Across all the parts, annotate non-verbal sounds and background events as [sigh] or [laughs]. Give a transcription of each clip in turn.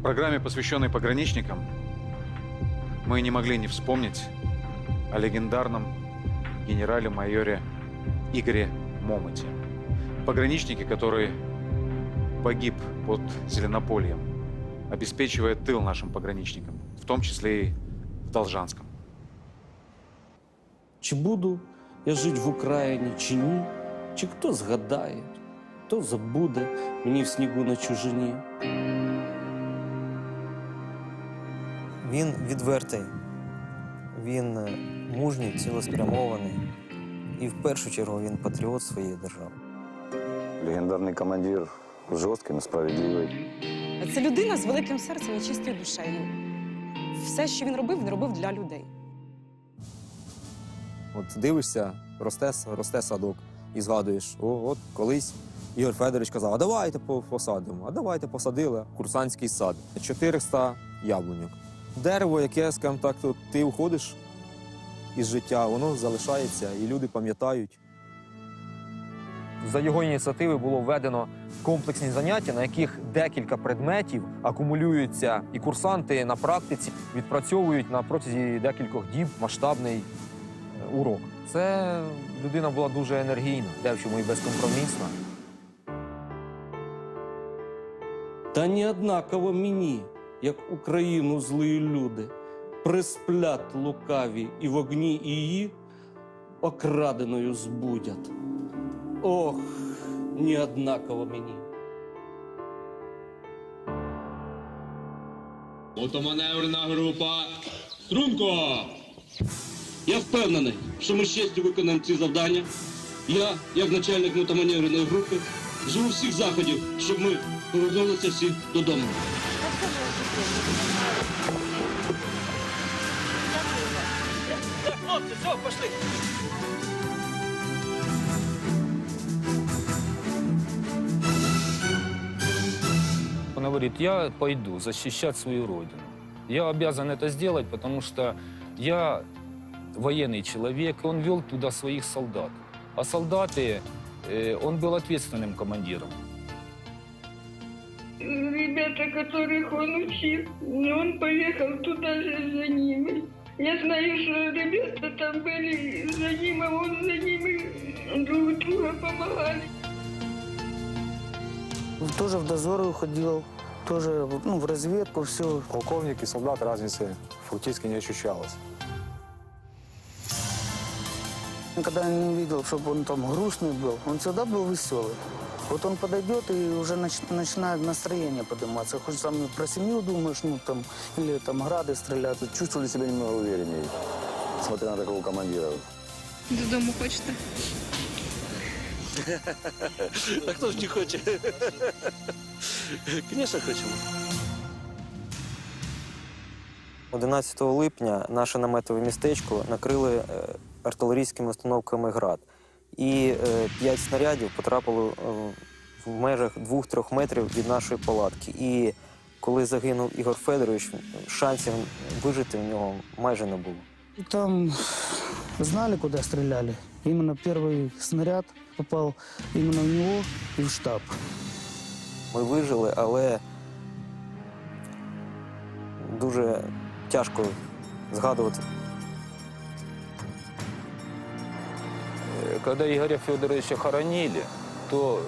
В программе, посвященной пограничникам, мы не могли не вспомнить о легендарном генерале-майоре Игоре Момоте. Пограничнике, который погиб под Зеленопольем, обеспечивая тыл нашим пограничникам, в том числе и в Должанском. Чи буду я жить в Україні, чи ні? Чи хто згадає, хто забуде мені в снігу на чужині? Він відвертий, він е, мужній, цілеспрямований. І в першу чергу він патріот своєї держави. Легендарный командир, жесткий, но справедливый. Це людина з великим серцем і чистою душею. Все, що він робив, він робив для людей. От дивишся, росте, росте садок і згадуєш, о, от колись Ігор Федорович казав, а давайте посадимо, а давайте посадили курсантський сад. 400 яблуньок. Дерево, яке, скажімо так, то ти уходиш із життя, воно залишається, і люди пам'ятають. За його ініціативи було введено комплексні заняття, на яких декілька предметів акумулюються, і курсанти на практиці відпрацьовують на протязі декількох діб масштабний е, урок. Це людина була дуже енергійна, де в чому і безкомпромісна. Та не однаково мені, як Україну злі люди, присплять лукаві і в огні її окраденою збудять. Ох, не однаково мені. Мотоманеврена група. Струнко! Я впевнений, що ми з честю виконаємо ці завдання. Я, як начальник мотоманевреної групи, живу всіх заходів, щоб ми повернулися всі додому. Он говорит, я пойду защищать свою родину. Я обязан это сделать, потому что я военный человек, и он вел туда своих солдат. А солдаты, э, он был ответственным командиром. Ребята, которых он учил, он поехал туда же за ними. Я знаю, что ребята там были за ним, а он за ними друг друга помогали. Тоже в дозоры уходил, тоже ну, в разведку, все. Полковник и солдат разницы фактически не ощущалось. Когда я не видел, чтобы он там грустный был, он всегда был веселый. Вот он подойдет и уже нач- начинает настроение подниматься. Хоть там и про семью думаешь, ну там, или там грады стрелят. Чувствовали себя немного увереннее, смотря на такого командира. Додому хочете? [laughs] А хто ж не хоче? Звісно, хочемо. 11 липня наше наметове містечко накрили е, артилерійськими установками град. І е, п'ять снарядів потрапили е, в межах 2-3 метрів від нашої палатки. І коли загинув Ігор Федорович, шансів вижити в нього майже не було. Там знали, куда стреляли. Именно первый снаряд попал именно в него и в штаб. Ми вижили, але дуже тяжко згадувати. Когда Игоря Федоровича хоронили, то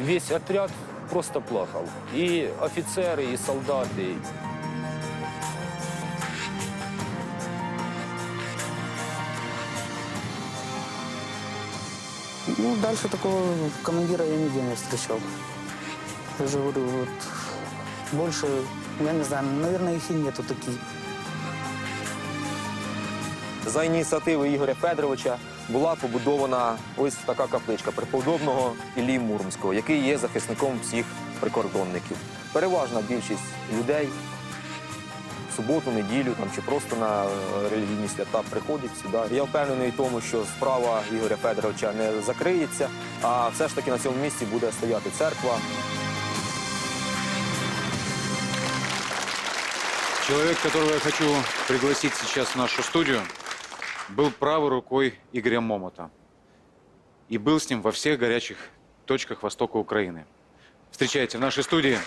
весь отряд просто плакал. И офицеры, и солдаты. Ну, дальше такого командира я нигде не встречал. Я же говорю, вот больше, я не знаю, наверное, их и нету таких. За ініціативи Ігоря Федоровича була побудована ось така капличка преподобного Іллі Муромського, який є захисником всіх прикордонників. Переважна більшість людей в суботу, неділю там, чи просто на е, релігійні свята приходять сюди. Я впевнений в тому, що справа Ігоря Федоровича не закриється, а все ж таки на цьому місці буде стояти церква. Человек, которого я хочу пригласить сейчас в нашу студию, был правой рукой Игоря Момота. И был с ним во всех горячих точках востока Украины. Встречайте в нашей студии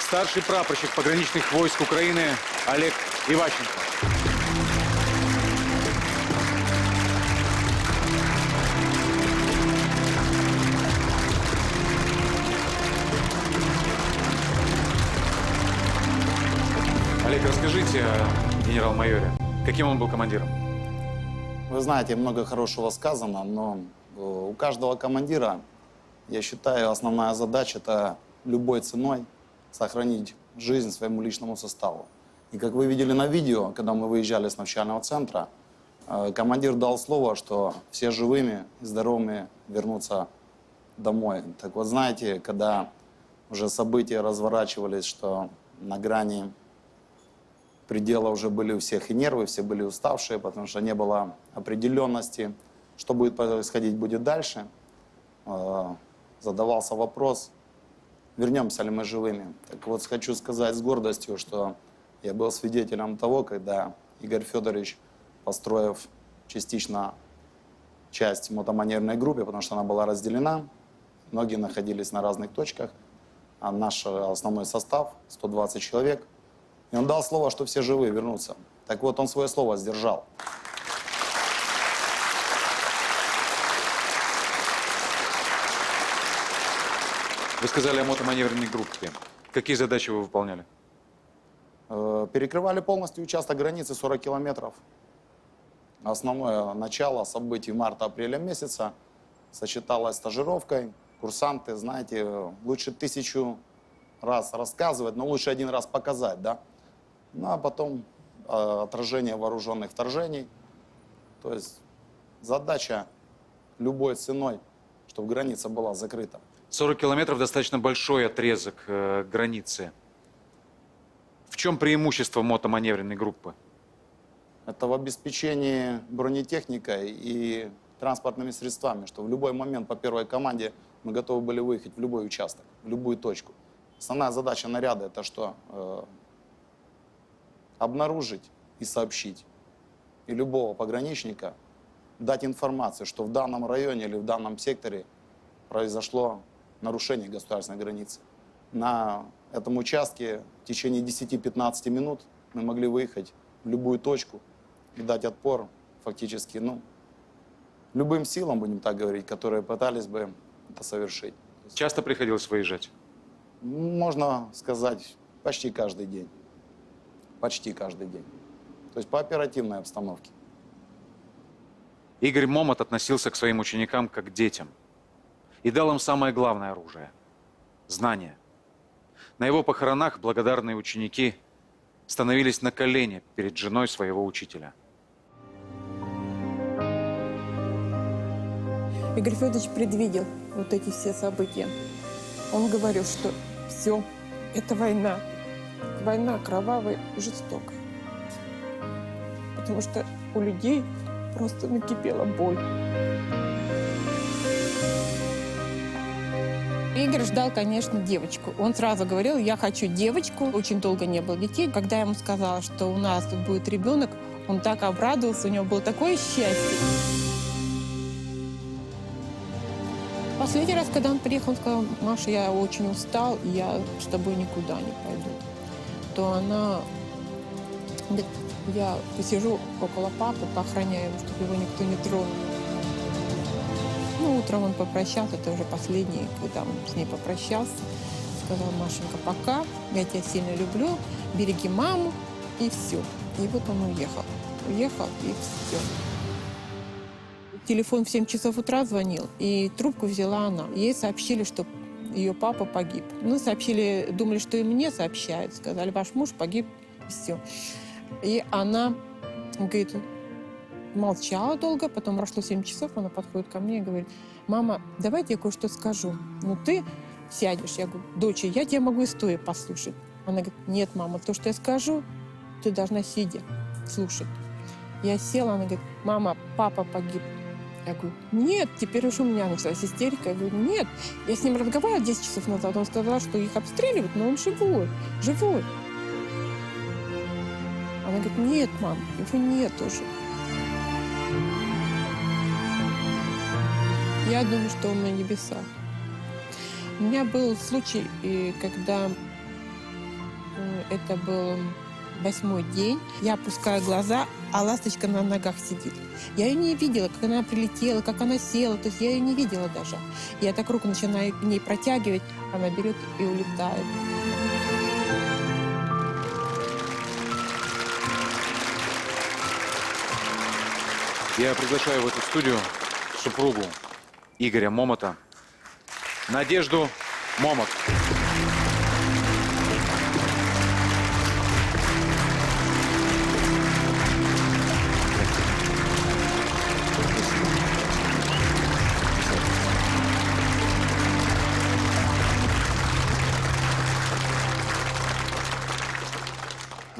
старший прапорщик пограничных войск Украины Олег Иващенко. Олег, расскажите о генерал-майоре. Каким он был командиром? Вы знаете, много хорошего сказано, но э, у каждого командира, я считаю, основная задача – это любой ценой сохранить жизнь своему личному составу. И как вы видели на видео, когда мы выезжали с навчального центра, э, командир дал слово, что все живыми и здоровыми вернутся домой. Так вот, знаете, когда уже события разворачивались, что на грани предела уже были у всех и нервы, все были уставшие, потому что не было определенности, что будет происходить будет дальше. Э, Задавался вопрос, вернемся ли мы живыми. Так вот, хочу сказать с гордостью, что я был свидетелем того, когда Игорь Федорович, построив частично часть мотоманерной группы, потому что она была разделена, многие находились на разных точках, а наш основной состав, 120 человек, и он дал слово, что все живые вернутся. Так вот, он свое слово сдержал. Вы сказали о мотоманевренной группе. Какие задачи вы выполняли? Э, Перекрывали полностью участок границы 40 километров. Основное начало событий марта-апреля месяца сочеталось с стажировкой. Курсанты, знаете, лучше тысячу раз рассказывать, но лучше один раз показать, да? Ну, а потом э, отражение вооруженных вторжений. То есть задача любой ценой, чтобы граница была закрыта. 40 километров достаточно большой отрезок э, границы. В чем преимущество мотоманевренной группы? Это в обеспечении бронетехникой и транспортными средствами, что в любой момент по первой команде мы готовы были выехать в любой участок, в любую точку. Основная задача наряда это что? Э, обнаружить и сообщить. И любого пограничника дать информацию, что в данном районе или в данном секторе произошло нарушение государственной границы. На этом участке в течение 10-15 минут мы могли выехать в любую точку и дать отпор фактически, ну, любым силам, будем так говорить, которые пытались бы это совершить. Часто приходилось выезжать? Можно сказать, почти каждый день. Почти каждый день. То есть по оперативной обстановке. Игорь Момот относился к своим ученикам как к детям и дал им самое главное оружие – знания. На его похоронах благодарные ученики становились на колени перед женой своего учителя. Игорь Федорович предвидел вот эти все события. Он говорил, что все, это война. Война кровавая и жестокая. Потому что у людей просто накипела боль. Игорь ждал, конечно, девочку. Он сразу говорил, я хочу девочку. Очень долго не было детей. Когда я ему сказала, что у нас тут будет ребенок, он так обрадовался, у него было такое счастье. Последний раз, когда он приехал, он сказал, Маша, я очень устал, и я с тобой никуда не пойду. То она я посижу около папы, поохраняю его, чтобы его никто не тронул. Ну, утром он попрощался, это уже последний, когда он с ней попрощался. Сказал, Машенька, пока, я тебя сильно люблю, береги маму, и все. И вот он уехал. Уехал, и все. Телефон в 7 часов утра звонил, и трубку взяла она. Ей сообщили, что ее папа погиб. Ну, сообщили, думали, что и мне сообщают. Сказали, ваш муж погиб, и все. И она говорит, молчала долго, потом прошло 7 часов, она подходит ко мне и говорит, мама, давайте я кое-что скажу. Ну, ты сядешь. Я говорю, дочь, я тебя могу и стоя послушать. Она говорит, нет, мама, то, что я скажу, ты должна сидя слушать. Я села, она говорит, мама, папа погиб. Я говорю, нет, теперь уж у меня началась истерика. Я говорю, нет, я с ним разговаривала 10 часов назад, он сказал, что их обстреливают, но он живой, живой. Она говорит, нет, мам, его нет уже. Я думаю, что он на небесах. У меня был случай, когда это был восьмой день. Я опускаю глаза, а ласточка на ногах сидит. Я ее не видела, как она прилетела, как она села. То есть я ее не видела даже. Я так руку начинаю к ней протягивать, она берет и улетает. Я приглашаю в эту студию супругу Игоря Момота, Надежду Момот.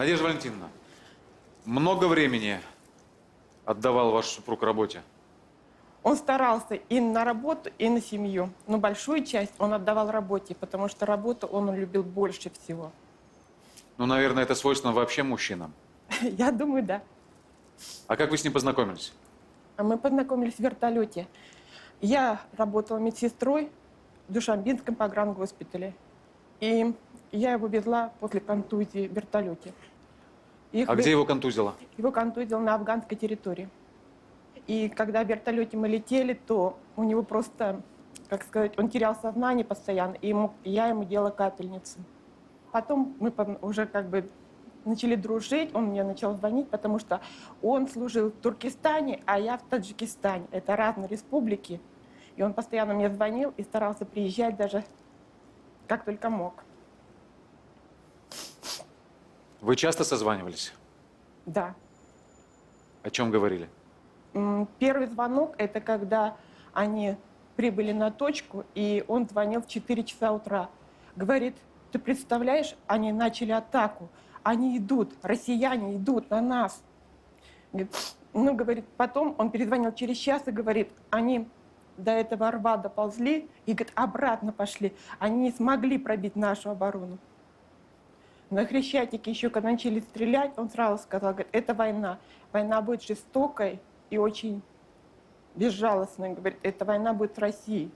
Надежда Валентиновна, много времени отдавал ваш супруг работе? Он старался и на работу, и на семью. Но большую часть он отдавал работе, потому что работу он любил больше всего. Ну, наверное, это свойственно вообще мужчинам. [laughs] Я думаю, да. А как вы с ним познакомились? А Мы познакомились в вертолете. Я работала медсестрой в Душамбинском погрангоспитале. И я его везла после контузии в вертолете. Их А ве- где его контузило? Его контузил на афганской территории. И когда в вертолете мы летели, то у него просто, как сказать, он терял сознание постоянно, и ему- я ему делала капельницу. Потом мы уже как бы начали дружить, он мне начал звонить, потому что он служил в Туркестане, а я в Таджикистане. Это разные республики. И он постоянно мне звонил и старался приезжать даже как только мог. Вы часто созванивались? Да. О чем говорили? Первый звонок – это когда они прибыли на точку, и он звонил в 4 часа утра. Говорит, ты представляешь, они начали атаку, они идут, россияне идут на нас. Говорит, Ну, говорит, потом он перезвонил через час и говорит, они до этого рва доползли и, говорит, обратно пошли. Они не смогли пробить нашу оборону. На Хрещатике еще, когда начали стрелять, он сразу сказал, говорит, это война. Война будет жестокой и очень безжалостной. Говорит, эта война будет с Россией.